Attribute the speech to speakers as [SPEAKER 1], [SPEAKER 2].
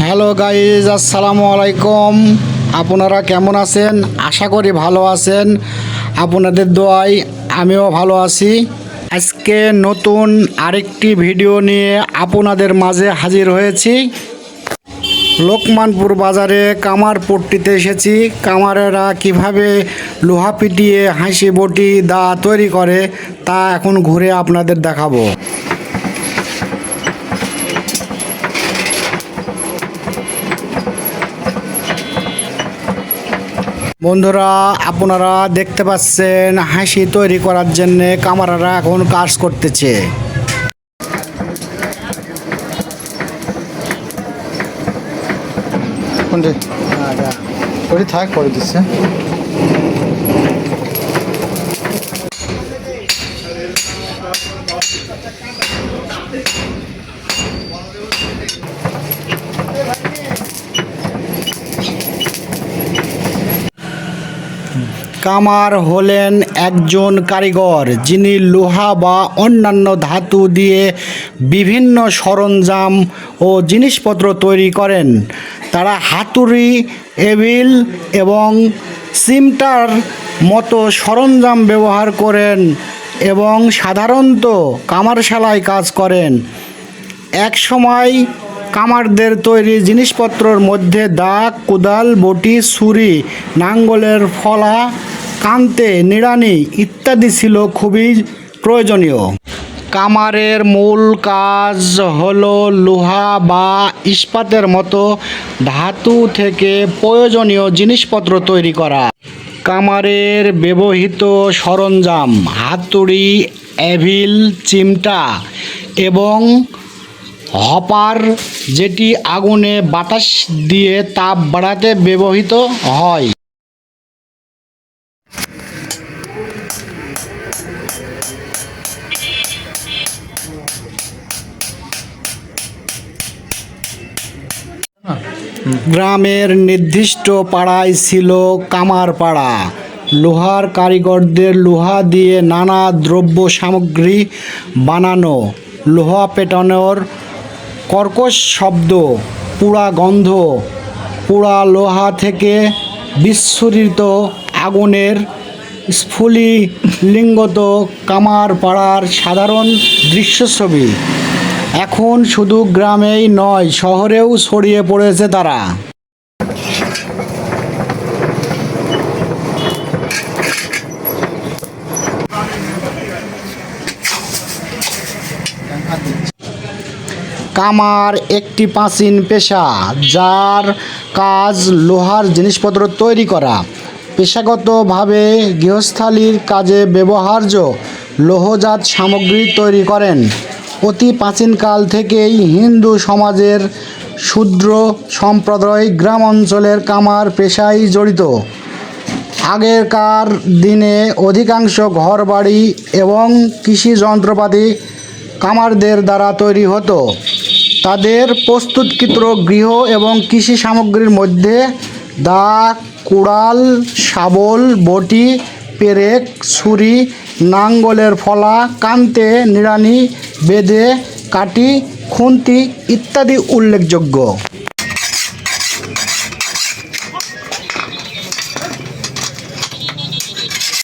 [SPEAKER 1] Hello guys, আসসালামু আলাইকুম। আপনারা কেমন আছেন? আশা করি ভালো আছেন। আপনাদের দোয়ায় আমিও ভালো আছি। আজকে নতুন আরেকটি ভিডিও নিয়ে আপনাদের মাঝে হাজির হয়েছি। লোকমানপুর বাজারে কামার পট্টিতে এসেছি। কামারেরা কীভাবে লোহা পিটিয়ে হাসি বটি দা তৈরি করে তা এখন ঘুরে আপনাদের দেখাবো। বন্ধুরা, আপনারা দেখতে পাচ্ছেন হাসি তৈরি করার জন্য কামারারা এখন কাজ করতেছে।
[SPEAKER 2] থাক করে দিচ্ছে।
[SPEAKER 1] কামার হলেন একজন কারিগর, যিনি লোহা বা অন্যান্য ধাতু দিয়ে বিভিন্ন সরঞ্জাম ও জিনিসপত্র তৈরি করেন। তারা হাতুড়ি এবিল এবং সিমটার মতো সরঞ্জাম ব্যবহার করেন এবং সাধারণত কামারশালায় কাজ করেন। এক সময় কামারদের তৈরি জিনিসপত্রর মধ্যে দা কোদাল, বটি, ছুরি, নাঙ্গলের ফলা কান্তে, নিড়ানি ইত্যাদি ছিল খুবই প্রয়োজনীয়। কামারের মূল কাজ হলো লোহা বা ইস্পাতের মতো ধাতু থেকে প্রয়োজনীয় জিনিসপত্র তৈরি করা। কামারের ব্যবহৃত সরঞ্জাম, হাতুড়ি, এভিল, চিমটা এবং হপার যেটি আগুনে বাতাস দিয়ে তাপ বাড়াতে ব্যবহৃত হয়। গ্রামের নির্দিষ্ট পাড়ায় ছিল কামার পাড়া লোহার কারিগরদের লোহা দিয়ে নানা দ্রব্য সামগ্রী বানানো। লোহা পেটানোর কর্কশ শব্দ পুরা গন্ধ পুরা লোহা থেকে বিস্ফোরিত আগুনের স্ফুলিঙ্গত কামার পাড়ার সাধারণ দৃশ্যছবি। এখন শুধু গ্রামেই নয়, শহরেও ছড়িয়ে পড়েছে তারা। কামার একটি প্রাচীন পেশা, যার কাজ লোহার জিনিসপত্র তৈরি করা। পেশাগতভাবে গৃহস্থালির কাজে ব্যবহার্য লোহজাত সামগ্রী তৈরি করেন। অতি প্রাচীনকাল থেকেই হিন্দু সমাজের শূদ্র সম্প্রদায় গ্রাম অঞ্চলের কামার পেশায় জড়িত। আগেরকার দিনে অধিকাংশ ঘরবাড়ি এবং কৃষি যন্ত্রপাতি কামারদের দ্বারা তৈরি হতো। তাদের প্রস্তুতকৃত গৃহ এবং কৃষি সামগ্রীর মধ্যে দা কুড়াল শাবল বটি পেরেক ছুরি নাঙ্গলের ফলা কান্তে নিড়ানি বেদে কাটি খুন্তি ইত্যাদি উল্লেখযোগ্য।